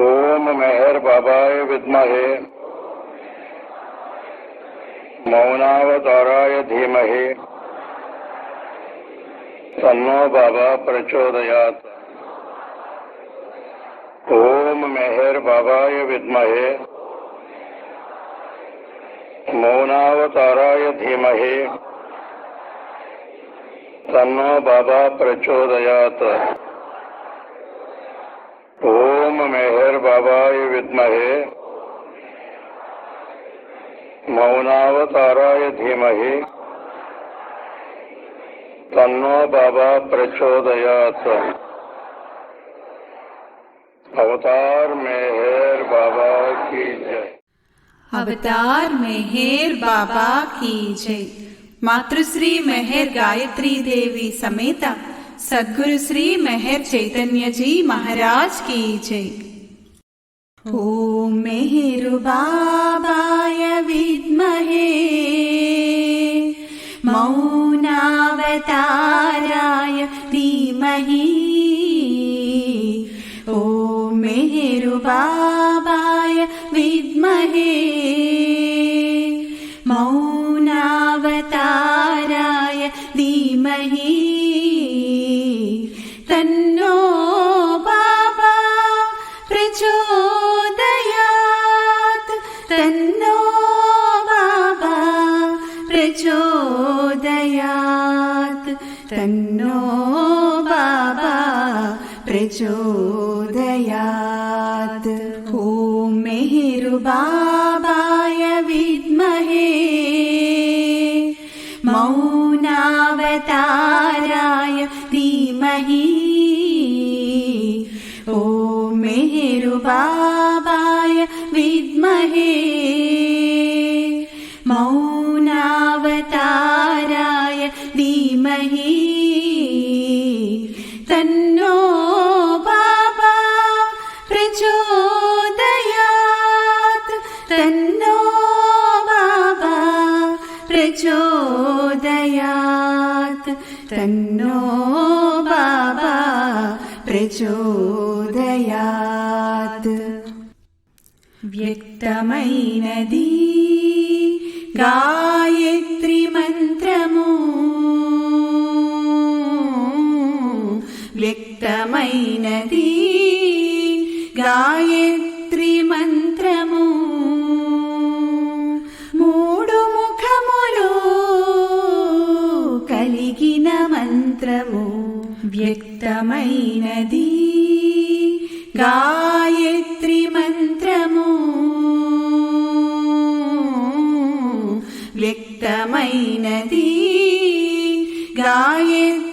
ओम मेहर बाबाय विद्महे मौनावताराय धीमहे तन्नो बाबा प्रचोदयात् ओम मेहर बाबाय विद्महे मौनावताराय धीमहे तन्नो बाबा प्रचोदयात मौनावताराय धीमहि तन्नो बाबा प्रचोदयात अवतार हेर बाबा की जय अवतार मेहर बाबा की जय मातृश्री मेहर गायत्री देवी समेता सदगुरु श्री मेहर चैतन्य जी महाराज की जय ॐ मेहरुबाबाय विद्महे मौनावताराय धीमहि ॐ मेहरुबाबाय विद्महे मौनावताराय धीमहि कन्न प्रचोदयात् ॐ मेरुबाबाय विद्महे मौनावताराय धीमहि ॐ मेहिरुबाबाय विद्महे പ്രചോദയാത് തന്നോ ബാബ പ്രചോദയാത് തന്നോ ബാബ പ്രചോദയാത് വ്യക്തമൈനദീ ഗായത്രി മൻ పవిత్రమైనది గాయత్రి మంత్రము వ్యక్తమైనది గాయత్రి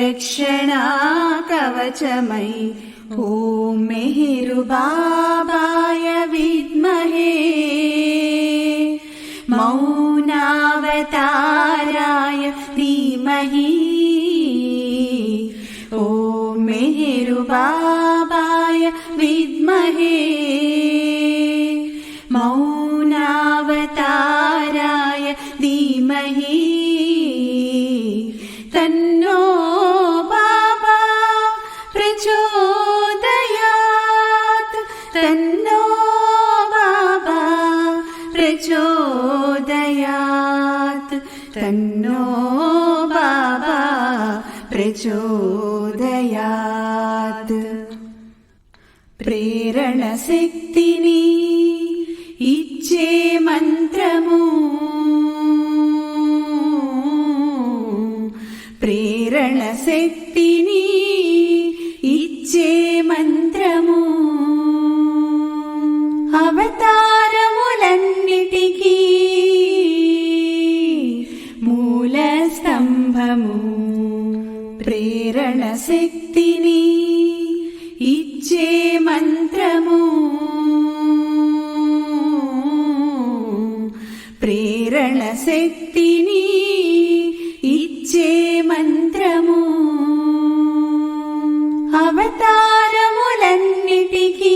रक्षणा कवचमयि ॐ मेहिरुबाबाय वि ప్రేరణ శక్తిని ఇచ్చే మంత్రము ప్రేరణ శక్తిని ఇచ్చే మంత్రము అవతారములన్నిటికీ మూల స్తంభము ప్రేరణ శక్తి ప్రేరణ శక్తిని ఇచ్చే మంత్రము అవతారములన్నిటికీ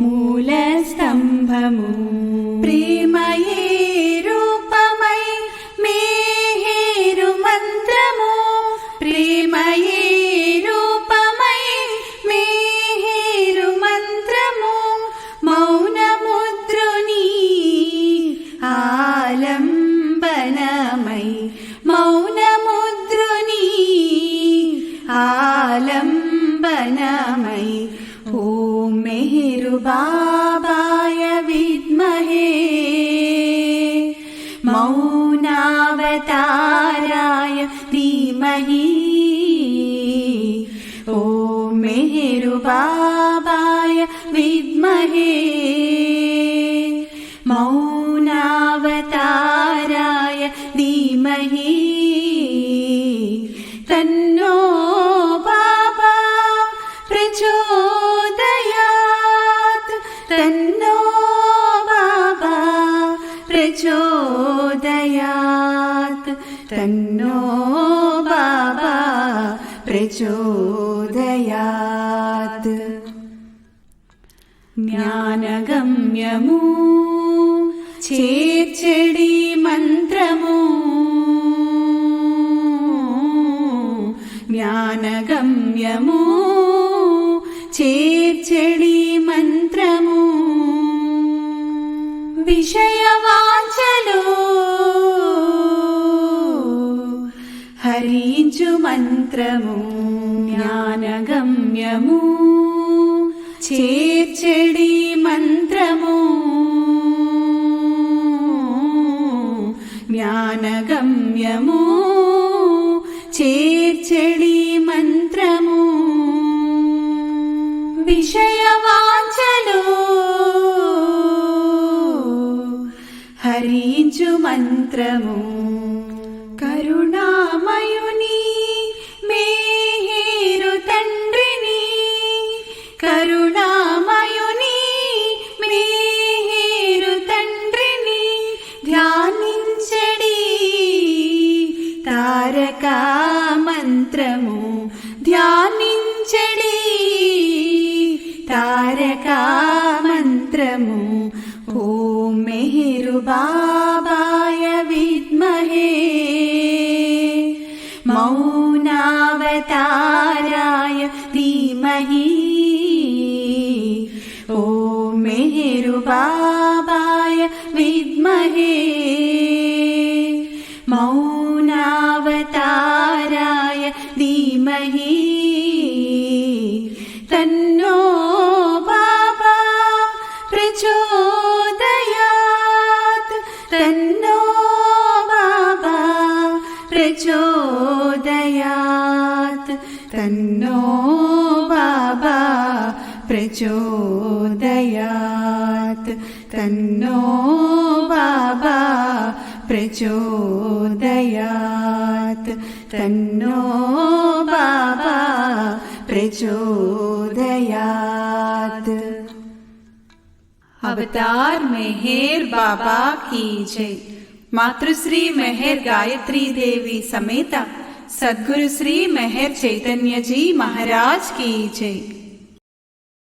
మూల స్తంభము ప్రేమ लं मौनमुद्रुनी आलं ओ ॐ मेहरुबाबाय विद्महे मौनावताराय धीमहि ॐ मेहरुबाबाय विद्महे തന്നോ ബാബ പ്രചോദയാത് തന്നോ ബാബ പ്രചോദയാത് തന്നോ ബാബ പ്രചോദയാത് ജ്ഞാനഗമ്യമൂ ചേച്ചടി മന്ത്രമൂ జ్ఞానగమ్యము చేర్చెళి మంత్రము విషయవాంచలు హరించు మంత్రము జ్ఞానగమ్యము చేర్చెడి మంత్రము జ్ఞానగమ్యము അറിയിച്ചു മന്ത്രമോ प्रचोदयात् तन्नो बाबा प्रचोदयात् तन्नो बाबा प्रचोदयात् अवतार मेहर बाबा की जय मातृश्री मेहर गायत्री देवी समेता सदगुरु श्री मेहर चैतन्य जी महाराज की जय